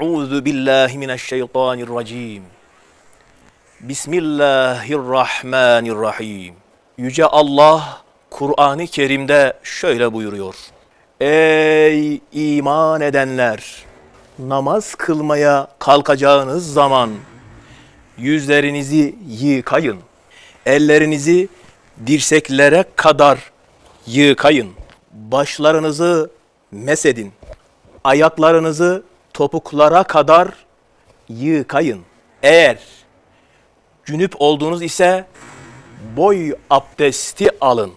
Euzu billahi mineşşeytanirracim. Bismillahirrahmanirrahim. Yüce Allah Kur'an-ı Kerim'de şöyle buyuruyor. Ey iman edenler! Namaz kılmaya kalkacağınız zaman yüzlerinizi yıkayın. Ellerinizi dirseklere kadar yıkayın. Başlarınızı mesedin. Ayaklarınızı topuklara kadar yıkayın. Eğer cünüp olduğunuz ise boy abdesti alın.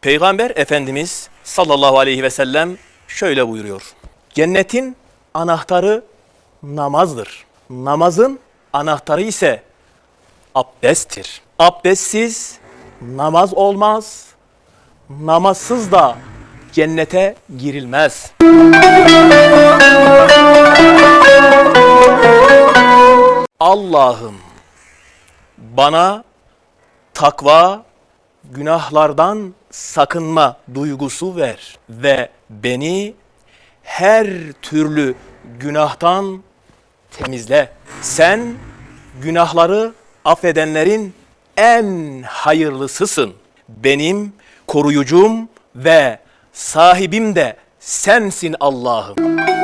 Peygamber Efendimiz sallallahu aleyhi ve sellem şöyle buyuruyor. Cennetin anahtarı namazdır. Namazın anahtarı ise abdesttir. Abdestsiz namaz olmaz. Namazsız da cennete girilmez. Allah'ım bana takva, günahlardan sakınma duygusu ver ve beni her türlü günahtan temizle. Sen günahları affedenlerin en hayırlısısın. Benim koruyucum ve sahibim de sensin Allah'ım.